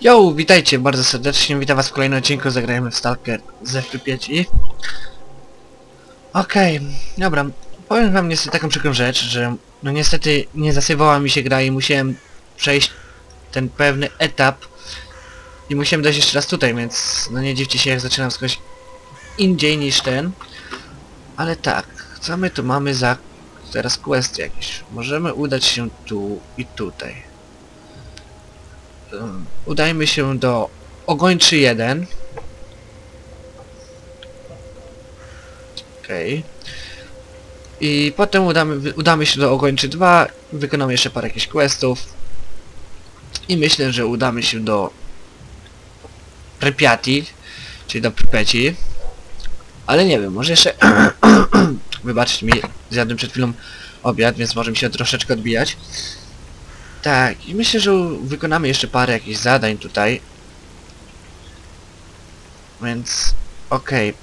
Yo, witajcie bardzo serdecznie, witam was w kolejnym odcinku Zagrajmy w Stalker z FP5 i... Okej, dobra, powiem wam niestety taką przykrą rzecz, że no niestety nie zasywała mi się gra i musiałem przejść ten pewny etap i musiałem dojść jeszcze raz tutaj, więc no nie dziwcie się jak zaczynam skądś indziej niż ten. Ale tak, co my tu mamy za teraz questy jakieś? Możemy udać się tu i tutaj. Udajmy się do Ogończy 1. Okej. I potem udamy, udamy się do Ogończy 2, wykonamy jeszcze parę jakichś questów. I myślę, że udamy się do Prypiati, czyli do Prypeci. Ale nie wiem, może jeszcze... Wybaczcie mi, zjadłem przed chwilą obiad, więc może mi się troszeczkę odbijać. Tak, i myślę, że wykonamy jeszcze parę jakichś zadań tutaj. Więc... Okej.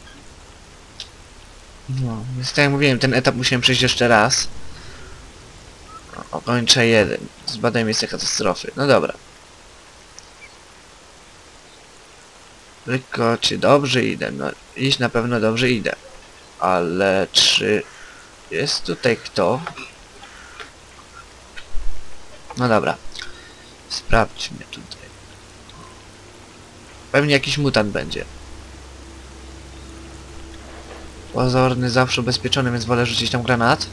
No, więc tak jak mówiłem, ten etap musiałem przejść jeszcze raz. Okończę jeden. Zbadaj miejsce katastrofy. No dobra. Tylko czy dobrze idę? No, iść na pewno dobrze idę. Ale czy... Jest tutaj kto? No dobra. Sprawdźmy tutaj. Pewnie jakiś mutant będzie. Pozorny zawsze ubezpieczony, więc wolę rzucić tam granat.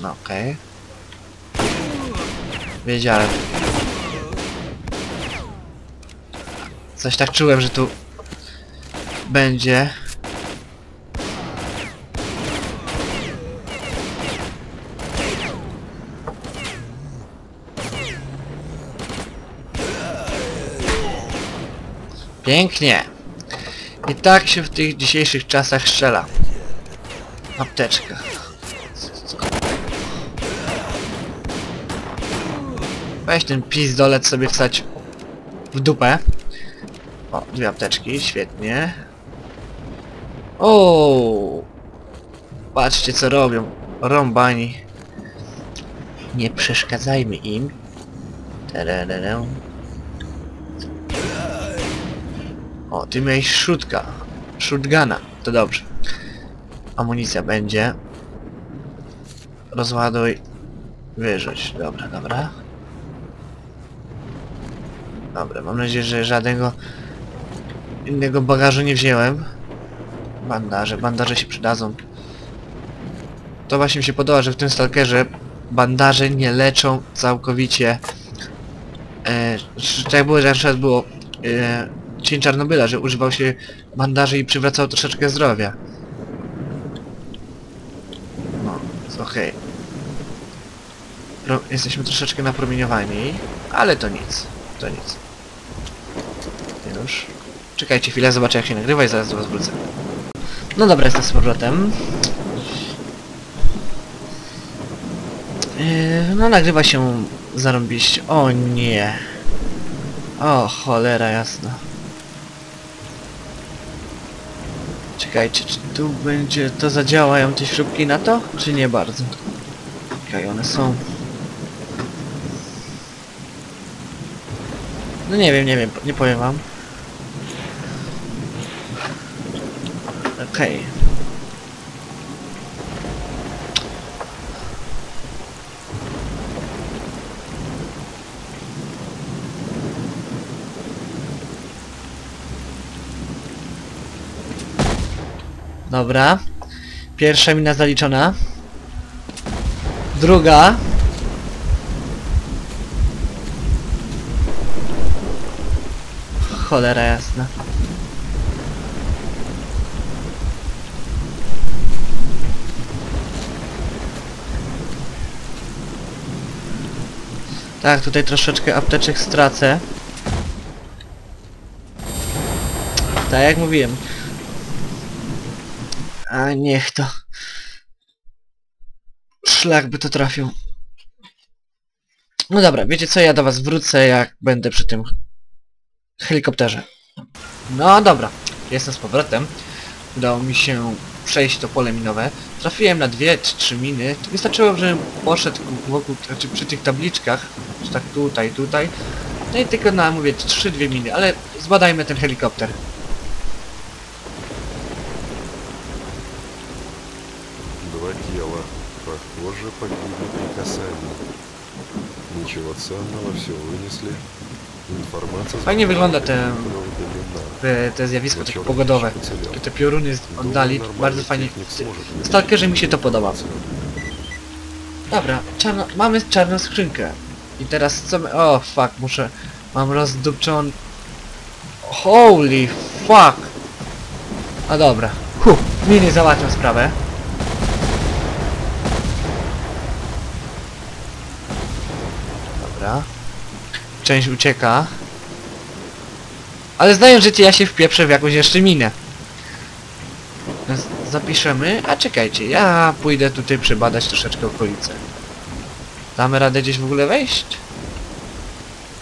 No okej. Wiedziałem. Coś tak czułem, że tu będzie. Pięknie. I tak się w tych dzisiejszych czasach strzela. Apteczka. Weź ten pizdolec sobie wstać w dupę. O, dwie apteczki, świetnie. O, Patrzcie co robią. Rąbani. Nie przeszkadzajmy im. Terererę. O, ty miałeś szutka. Shotguna. To dobrze. Amunicja będzie. Rozładuj. Wyrzuć. Dobra, dobra. Dobra, mam nadzieję, że żadnego innego bagażu nie wziąłem. Bandaże, bandaże się przydadzą. To właśnie mi się podoba, że w tym stalkerze bandaże nie leczą całkowicie. E, tak było, że na przykład było e, cień Czarnobyla, że używał się bandaży i przywracało troszeczkę zdrowia. No, jest okej. Pro- Jesteśmy troszeczkę napromieniowani, ale to nic, to nic. Już. Czekajcie chwilę, zobaczę jak się nagrywa i zaraz do was wrócę. No dobra, jestem z powrotem. Yy, no nagrywa się zarąbiście. O nie. O cholera jasna. Czekajcie, czy tu będzie... to zadziałają te śrubki na to? Czy nie bardzo? Okej, one są. No nie wiem, nie wiem, nie powiem wam. Okej. Dobra. Pierwsza mina zaliczona. Druga. Cholera jasna. Tak, tutaj troszeczkę apteczek stracę. Tak jak mówiłem. A niech to. Szlak by to trafił. No dobra, wiecie co, ja do was wrócę jak będę przy tym helikopterze. No dobra, jestem z powrotem. Udało mi się przejść to pole minowe. Trafiłem na dwie trzy miny. Wystarczyło, żebym poszedł wokół, znaczy przy tych tabliczkach, tak tutaj, tutaj. No i tylko na, mówię, trzy, dwie miny, ale zbadajmy ten helikopter. Похоже, погибли при касании. Ничего ценного, все вынесли. Информация... Fajnie wygląda te, была удалена. te, te zjawisko Но takie черный pogodowe. ящик уцелел. Takie te pioruny z Думаю, oddali, нормальный bardzo fajnie. техник сможет вернуть Stalkerze mi się to podoba. информацию. Dobra, czarno, mamy czarną skrzynkę. I teraz co my... O, fuck, muszę... Mam rozdupczon... Holy fuck! A dobra. Huh, mini załatwiam sprawę. Dobra. Część ucieka. Ale znając życie, ja się wpieprzę w jakąś jeszcze minę. Zapiszemy. A czekajcie, ja pójdę tutaj przebadać troszeczkę okolice. Damy radę gdzieś w ogóle wejść?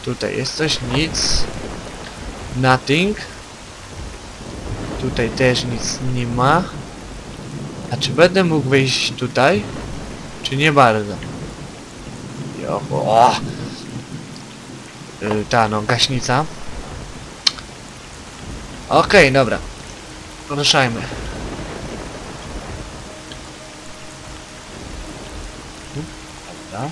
Tutaj jest coś, nic. Nothing. Tutaj też nic nie ma. A czy będę mógł wejść tutaj? Czy nie bardzo? Jo, o! Y, Ta no, gaśnica. Okej, dobra. Ruszajmy. Dobra.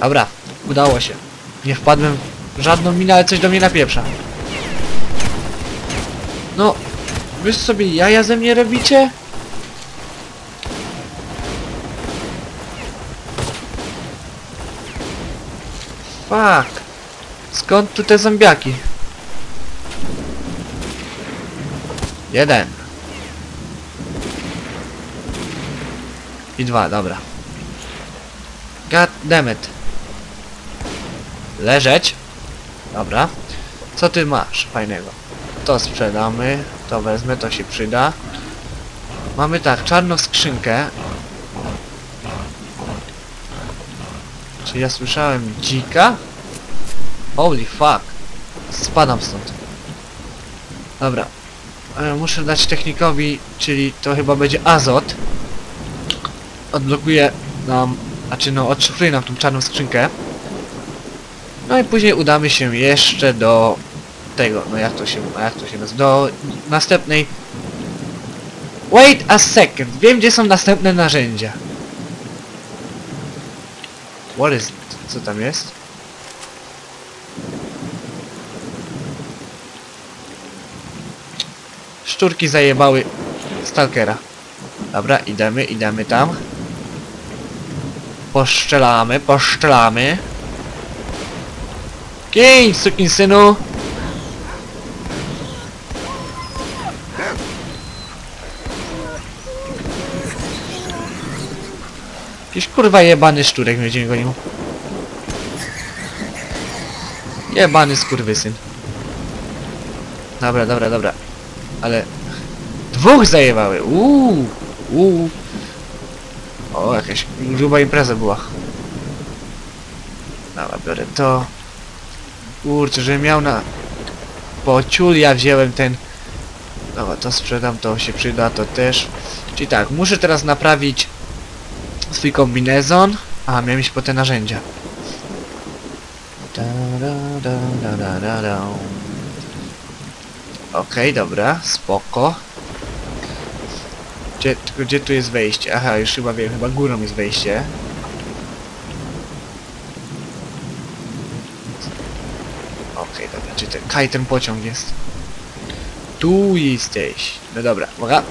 Dobra, udało się. Nie wpadłem żadną minę, ale coś do mnie napieprza. No, wy sobie jaja ze mnie robicie? Fuck. Skąd tu te zombiaki? Jeden. I dwa, dobra. God damn it. Leżeć. Dobra. Co ty masz fajnego? To sprzedamy, to wezmę, to się przyda. Mamy tak, czarną skrzynkę. Czy ja słyszałem dzika? Holy fuck. Spadam stąd. Dobra. E, Muszę dać technikowi, czyli to chyba będzie azot. Odblokuje nam, znaczy no odszyfruje nam tą czarną skrzynkę. No i później udamy się jeszcze do tego, no jak to się, jak to się nazywa, do następnej... Wait a second, wiem gdzie są następne narzędzia. What is it? Co tam jest? Szczurki zajebały stalkera. Dobra, idziemy, idziemy tam. Poszczelamy, poszczelamy. Kień, synu! Jakiś kurwa jebany szczurek dzień gonił. Jebany skurwysyn. Dobra, dobra, dobra. Ale... Dwóch zajebały! Uuu! Uuu! O, jakaś gruba impreza była. Dobra, biorę to. Kurczę, że miał na... Po ciul ja wziąłem ten... Dobra, to sprzedam, to się przyda, to też. Czyli tak, muszę teraz naprawić swój kombinezon. A, miałem iść po te narzędzia. Da, da, da, da, da. Okej, dobra, spoko. Gdzie, gdzie tu jest wejście? Aha, już chyba wiem, chyba górą jest wejście. Okej, dobra, czy ten kaj ten pociąg jest? Tu jesteś. No dobra, uwaga.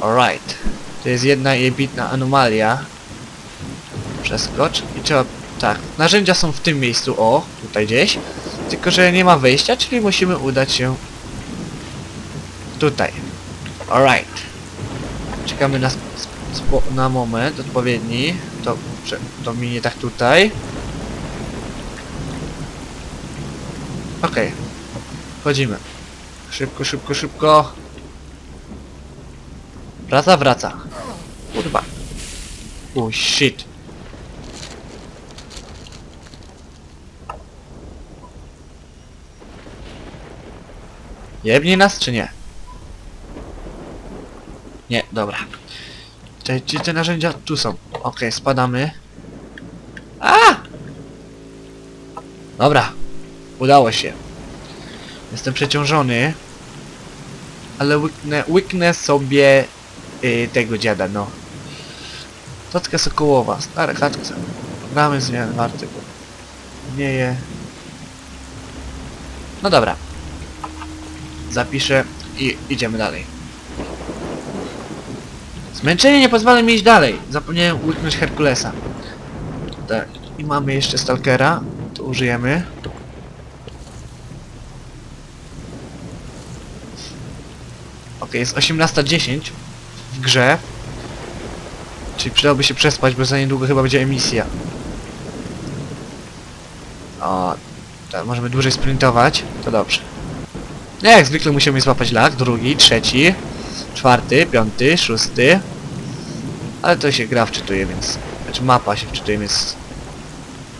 Alright. To jest jedna jebitna anomalia. Przeskocz i trzeba... Tak, narzędzia są w tym miejscu, o, tutaj gdzieś. Tylko, że nie ma wejścia, czyli musimy udać się... Tutaj. Alright. Czekamy na, na moment odpowiedni. To, to minie tak tutaj. Okej. Wchodzimy. Szybko, szybko, szybko. Wraca, wraca. Kurwa. Oh shit. Jebnie nas czy nie? Nie, dobra. Te, gdzie te narzędzia? Tu są. Okej, spadamy. A! Dobra. Udało się. Jestem przeciążony. Ale łyknę, łyknę sobie y, tego dziada, no. Tocka sokołowa, stara chatka. Programy zmian warte, bo nie je. No dobra. Zapiszę i idziemy dalej. Zmęczenie nie pozwala mi iść dalej. Zapomniałem łyknąć Herkulesa. Tak. I mamy jeszcze Stalkera. To użyjemy. Ok, jest 18.10 w grze. Czyli przydałoby się przespać, bo za niedługo chyba będzie emisja. O, tak, możemy dłużej sprintować. To dobrze. No jak zwykle musimy złapać lag. Drugi, trzeci, czwarty, piąty, szósty. Ale to się gra wczytuje, więc... Znaczy mapa się wczytuje, więc...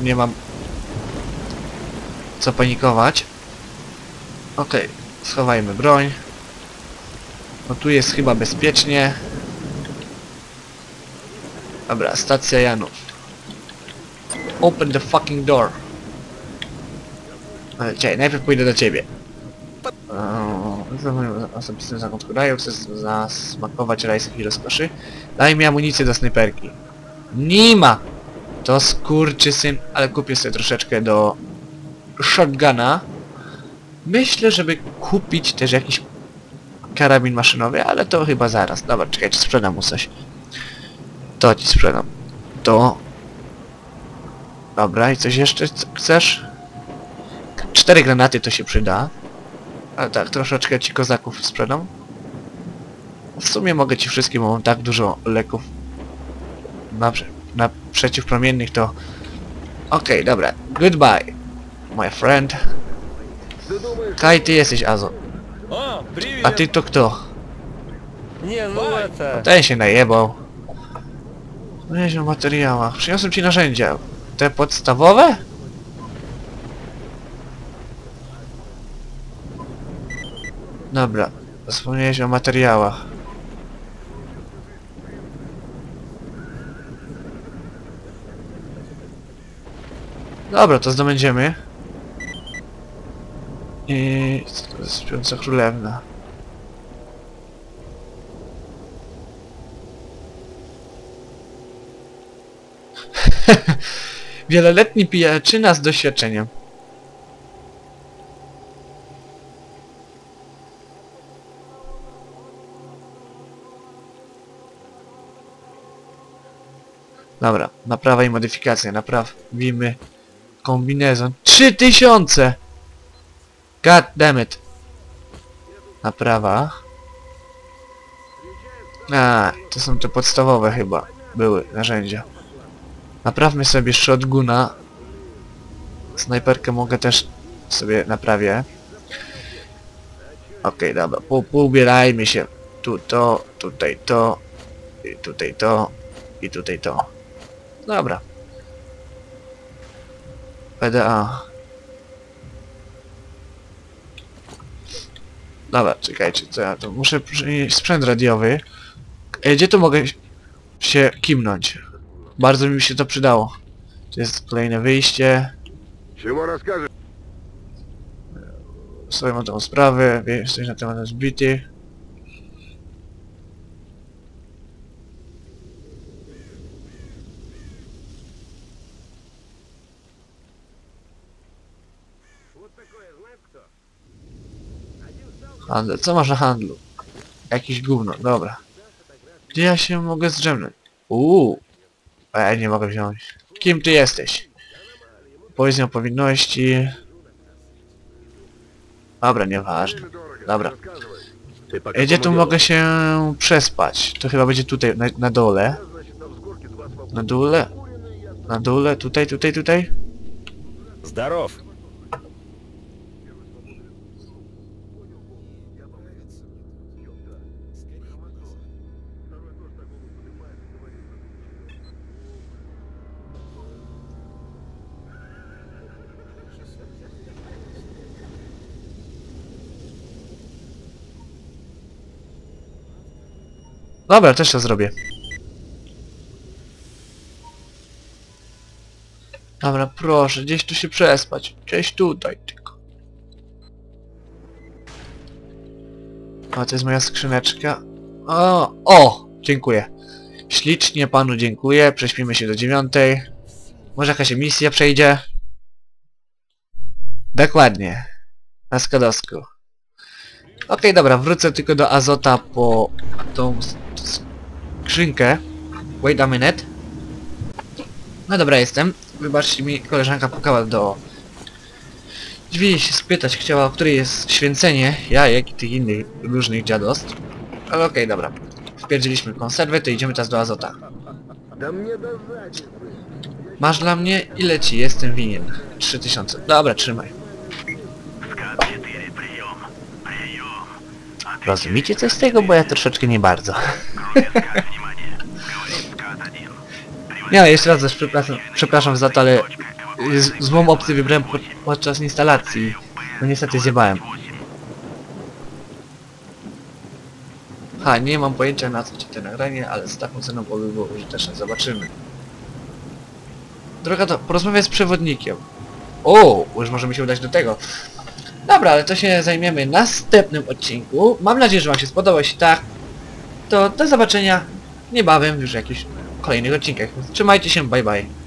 Nie mam... Co panikować. Okej, schowajmy broń. No tu jest chyba bezpiecznie. Dobra, stacja Janów. Open the fucking door. Ale czekaj, najpierw pójdę do ciebie. Eee, Osobistym zakątku raju, chcę zasmakować rajskich i rozkoszy. Daj mi amunicję do snajperki. Nie ma! To skurczysyn, ale kupię sobie troszeczkę do shotguna. Myślę, żeby kupić też jakiś karabin maszynowy, ale to chyba zaraz. Dobra, czekajcie, sprzedam mu coś. To ci sprzedam. To... Dobra, i coś jeszcze chcesz? Cztery granaty to się przyda. Ale tak, troszeczkę ci kozaków sprzedam. W sumie mogę ci wszystkim, bo mam tak dużo leków na, na przeciwpromiennych to... Okej, dobra. Goodbye, my friend. Kaj, ty jesteś Azo. A ty to kto? Nie, no, no lecę. No ten się najebał. No Weź o materiałach. Przyniosłem ci narzędzia. Te podstawowe? Dobra. Zapomniałeś o materiałach. Dobra, to zdobędziemy. I... Śpiąca królewna. Wieloletni pijaczyna z doświadczeniem. Dobra, naprawa i modyfikacja. Naprawimy kombinezon. 3000! God damn it. Naprawa. A, to są te podstawowe chyba. Były narzędzia. Naprawmy sobie shotguna. Snajperkę mogę też sobie naprawię. Okej, dobra, po, poubierajmy się. Tu to, tutaj to, i tutaj to, i tutaj to. Dobra. PDA. Dobra, czekajcie, co ja tu... Muszę przynieść sprzęt radiowy. E, gdzie tu mogę się kimnąć? Bardzo mi się to przydało. To jest kolejne wyjście. Siemona skaże. Sobie mam tą sprawę, wiesz coś na temat zbity. Handel. Co masz na handlu? Jakiś gówno. Dobra. Gdzie ja się mogę zdrzemnąć? Uuu. A ja nie mogę wziąć. Kim ty jesteś? Powiedzmy o powinności. Dobra, nieważne. Dobra. Gdzie tu mogę się przespać? To chyba będzie tutaj, na, na dole. Na dole? Na dole, tutaj, tutaj, tutaj? Zdarow. Dobra, też to zrobię. Dobra, proszę, gdzieś tu się przespać. Gdzieś tutaj tylko. O, to jest moja skrzyneczka. O, o, dziękuję. Ślicznie panu dziękuję. Prześpimy się do dziewiątej. Może jakaś misja przejdzie? Dokładnie. Na Skadowsku. Okej, dobra, wrócę tylko do Azota po tą skrzynkę. Wait a minute. No dobra, jestem. Wybaczcie mi, koleżanka pukała do drzwi się spytać chciała, o której jest święcenie, ja jak i tych innych różnych dziadost. Ale okej, okay, dobra. Wpierdziliśmy konserwę, to idziemy teraz do Azota. Masz dla mnie? Ile ci jestem winien? 3000. Dobra, trzymaj. Rozumiecie coś z tego, bo ja troszeczkę nie bardzo. Nie, jeszcze raz też przepraszam, przepraszam za to, ale z, złą opcję wybrałem po, podczas instalacji. No niestety zjebałem. Ha, nie mam pojęcia na co ci to nagranie, ale z taką ceną by było użyteczne. Zobaczymy. Droga to, porozmawiaj z przewodnikiem. O, już możemy się udać do tego. Dobra, ale to się zajmiemy w następnym odcinku. Mam nadzieję, że wam się spodobał. Jeśli tak, to do zobaczenia niebawem już w jakichś kolejnych odcinkach. Trzymajcie się, bye bye.